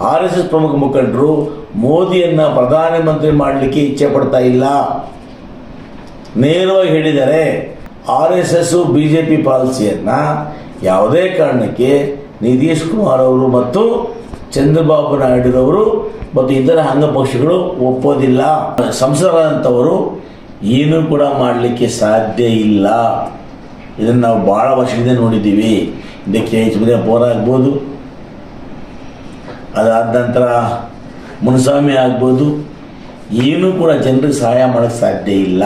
R S S ಪ್ರಮುಖ ಮುಖಂಡರು ಮೋದಿಯನ್ನು ಪ್ರಧಾನಮಂತ್ರಿ ಮಾಡಲಿಕ್ಕೆ ಇಚ್ಛೆ ಪಡ್ತಾ ಇಲ್ಲ. ನೇರವಾಗಿ ಹೇಳಿದರೆ R S S B J P ಪಾಲಿಸಿಯನ್ನು ಯಾವುದೇ ಕಾರಣಕ್ಕೆ ನಿತೀಶ್ ಕುಮಾರ್ ಅವರು ಮತ್ತು ಚಂದ್ರಬಾಬು ನಾಯ್ಡುರವರು ಮತ್ತು ಇತರ ಅಂಗಪಕ್ಷಗಳು ಒಪ್ಪೋದಿಲ್ಲ. ಸಂಸದರಾದಂಥವರು ಏನೂ ಕೂಡ ಮಾಡಲಿಕ್ಕೆ ಸಾಧ್ಯ ಇಲ್ಲ. ಇದನ್ನು ನಾವು ಭಾಳ ವರ್ಷದಿಂದ ನೋಡಿದ್ದೀವಿ. ಇದಕ್ಕೆ ಹೆಚ್ಚು ಬೋರ್ ಆಗ್ಬೋದು. ಅದಾದ ನಂತರ ಮುನಸ್ವಾಮಿ ಆಗ್ಬೋದು, ಏನೂ ಕೂಡ ಜನರಿಗೆ ಸಹಾಯ ಮಾಡೋಕ್ಕೆ ಸಾಧ್ಯ ಇಲ್ಲ.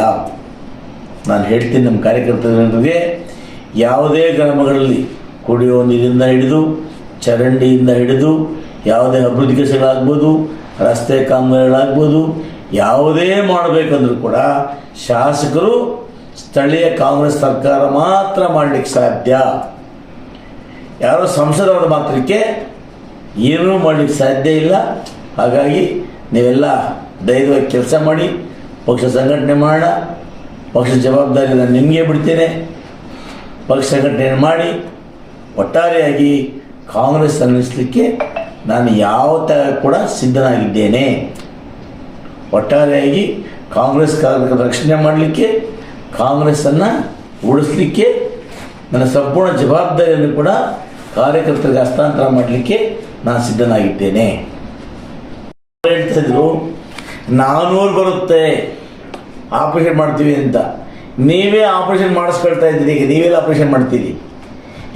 ನಾನು ಹೇಳ್ತೀನಿ ನಮ್ಮ ಕಾರ್ಯಕರ್ತರಿಗೆ, ಯಾವುದೇ ಗ್ರಾಮಗಳಲ್ಲಿ ಕುಡಿಯುವ ನೀರಿಂದ ಹಿಡಿದು, ಚರಂಡಿಯಿಂದ ಹಿಡಿದು, ಯಾವುದೇ ಅಭಿವೃದ್ಧಿ ಕೆಲಸಗಳಾಗ್ಬೋದು, ರಸ್ತೆ ಕಾಮಗಾರಿಗಳಾಗ್ಬೋದು, ಯಾವುದೇ ಮಾಡಬೇಕಂದ್ರೂ ಕೂಡ ಶಾಸಕರು ಸ್ಥಳೀಯ ಕಾಂಗ್ರೆಸ್ ಸರ್ಕಾರ ಮಾತ್ರ ಮಾಡಲಿಕ್ಕೆ ಸಾಧ್ಯ. ಯಾರೋ ಸಂಸದರಾದ ಮಾತ್ರಕ್ಕೆ ಏನೂ ಮಾಡಲಿಕ್ಕೆ ಸಾಧ್ಯ ಇಲ್ಲ. ಹಾಗಾಗಿ ನೀವೆಲ್ಲ ಧೈರ್ಯವಾಗಿ ಕೆಲಸ ಮಾಡಿ, ಪಕ್ಷ ಸಂಘಟನೆ ಮಾಡೋಣ ಪಕ್ಷ ಜವಾಬ್ದಾರಿ ನಾನು ನಿಮಗೆ ಬಿಡ್ತೇನೆ. ಪಕ್ಷ ಸಂಘಟನೆ ಮಾಡಿ, ಒಟ್ಟಾರೆಯಾಗಿ ಕಾಂಗ್ರೆಸ್ ಅನ್ನಿಸ್ಲಿಕ್ಕೆ ನಾನು ಯಾವ ಥರ ಕೂಡ ಸಿದ್ಧನಾಗಿದ್ದೇನೆ. ಒಟ್ಟಾರೆಯಾಗಿ ಕಾಂಗ್ರೆಸ್ ಕಾರ್ಯಕರ್ತರ ರಕ್ಷಣೆ ಮಾಡಲಿಕ್ಕೆ, ಕಾಂಗ್ರೆಸ್ಸನ್ನು ಉಳಿಸ್ಲಿಕ್ಕೆ ನನ್ನ ಸಂಪೂರ್ಣ ಜವಾಬ್ದಾರಿಯನ್ನು ಕೂಡ ಕಾರ್ಯಕರ್ತರಿಗೆ ಹಸ್ತಾಂತರ ಮಾಡಲಿಕ್ಕೆ ನಾನು ಸಿದ್ಧನಾಗಿದ್ದೇನೆ. ಹೇಳ್ತಿದ್ರು, ನಾನೂರು ಬರುತ್ತೆ, ಆಪರೇಷನ್ ಮಾಡ್ತೀವಿ ಅಂತ. ನೀವೇ ಆಪರೇಷನ್ ಮಾಡಿಸ್ಕೊಳ್ತಾ ಇದ್ದೀರಿ, ಈಗ ನೀವೇ ಆಪರೇಷನ್ ಮಾಡ್ತೀರಿ.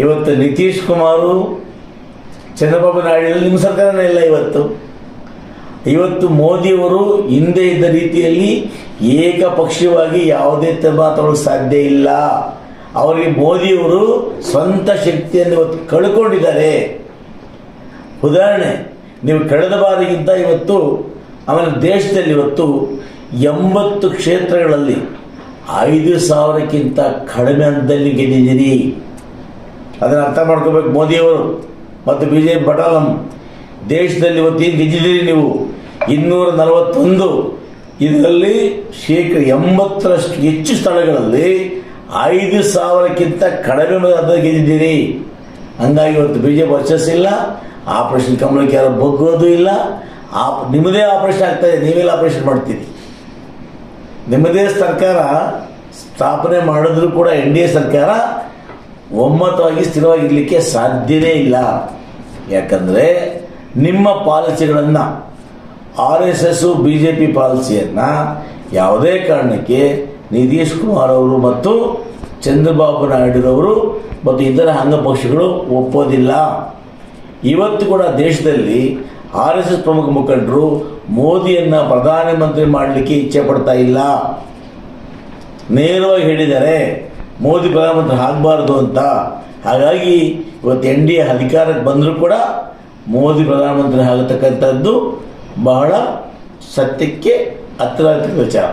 ಇವತ್ತು ನಿತೀಶ್ ಕುಮಾರು, ಚಂದ್ರಬಾಬು ನಾಯ್ಡು ನಿಮ್ಮ ಸರ್ಕಾರನೇ ಇಲ್ಲ ಇವತ್ತು. ಇವತ್ತು ಮೋದಿಯವರು ಹಿಂದೆ ಇದ್ದ ರೀತಿಯಲ್ಲಿ ಏಕಪಕ್ಷೀಯವಾಗಿ ಯಾವುದೇ ಮಾತಾಡೋಕ್ಕೆ ಸಾಧ್ಯ ಇಲ್ಲ. ಅವರಿಗೆ ಮೋದಿಯವರು ಸ್ವಂತ ಶಕ್ತಿಯನ್ನು ಇವತ್ತು ಕಳ್ಕೊಂಡಿದ್ದಾರೆ. ಉದಾಹರಣೆ, ನೀವು ಕಳೆದ ಬಾರಿಗಿಂತ ಇವತ್ತು ಆಮೇಲೆ ದೇಶದಲ್ಲಿ ಇವತ್ತು ಎಂಬತ್ತು ಕ್ಷೇತ್ರಗಳಲ್ಲಿ ಐದು ಸಾವಿರಕ್ಕಿಂತ ಕಡಿಮೆ ಹಂತದಲ್ಲಿ ಗೆದ್ದಿದ್ದೀರಿ ಅದನ್ನು ಅರ್ಥ ಮಾಡ್ಕೋಬೇಕು ಮೋದಿಯವರು. ಮತ್ತು ಬಿ ಜೆ ಪಿ ಬಟಾಲಂ ದೇಶದಲ್ಲಿ ಇವತ್ತು ಏನು ಗೆದ್ದಿದ್ದೀರಿ ನೀವು? ಇನ್ನೂರ ನಲವತ್ತೊಂದು ಇದರಲ್ಲಿ ಶೇಕಡ ಎಂಬತ್ತರಷ್ಟು ಹೆಚ್ಚು ಸ್ಥಳಗಳಲ್ಲಿ ಐದು ಸಾವಿರಕ್ಕಿಂತ ಕಡಿಮೆ ಮತ ಗೆದ್ದಿದ್ದೀರಿ ಹಂಗಾಗಿ ಇವತ್ತು ಬಿ ಜೆ ಪಿ ವರ್ಚಸ್ ಇಲ್ಲ, ಆಪರೇಷನ್ ಕಮಲಕ್ಕೆ ಯಾರು ಬಗ್ಗೋದು ಇಲ್ಲ. ಆಪ್ ನಿಮ್ಮದೇ ಆಪರೇಷನ್ ಆಗ್ತಾಯಿದೆ ನೀವೆಲ್ಲ ಆಪರೇಷನ್ ಮಾಡ್ತೀರಿ. ನಿಮ್ಮದೇ ಸರ್ಕಾರ ಸ್ಥಾಪನೆ ಮಾಡಿದ್ರು ಕೂಡ ಎನ್ ಡಿ ಎ ಸರ್ಕಾರ ಒಮ್ಮತವಾಗಿ ಸ್ಥಿರವಾಗಿರಲಿಕ್ಕೆ ಸಾಧ್ಯವೇ ಇಲ್ಲ. ಯಾಕಂದರೆ ನಿಮ್ಮ ಪಾಲಿಸಿಗಳನ್ನು R S S, B J P ಪಾಲಿಸಿಯನ್ನು ಯಾವುದೇ ಕಾರಣಕ್ಕೆ ನಿತೀಶ್ ಕುಮಾರ್ ಅವರು ಮತ್ತು ಚಂದ್ರಬಾಬು ನಾಯ್ಡುರವರು ಮತ್ತು ಇತರ ಅಂಗಪಕ್ಷಗಳು ಒಪ್ಪೋದಿಲ್ಲ. ಇವತ್ತು ಕೂಡ ದೇಶದಲ್ಲಿ ಆರ್ ಎಸ್ ಎಸ್ ಪ್ರಮುಖ ಮುಖಂಡರು ಮೋದಿಯನ್ನು ಪ್ರಧಾನಮಂತ್ರಿ ಮಾಡಲಿಕ್ಕೆ ಇಚ್ಛೆ ಪಡ್ತಾ ಇಲ್ಲ. ನೇರವಾಗಿ ಹೇಳಿದ್ದಾರೆ ಮೋದಿ ಪ್ರಧಾನಮಂತ್ರಿ ಆಗಬಾರ್ದು ಅಂತ. ಹಾಗಾಗಿ ಇವತ್ತು ಎನ್ ಡಿ ಎ ಅಧಿಕಾರಕ್ಕೆ ಬಂದರೂ ಕೂಡ ಮೋದಿ ಪ್ರಧಾನಮಂತ್ರಿ ಆಗತಕ್ಕಂಥದ್ದು ಬಹಳ ಸತ್ಯಕ್ಕೆ ಹತ್ತಿರ ವಿಚಾರ.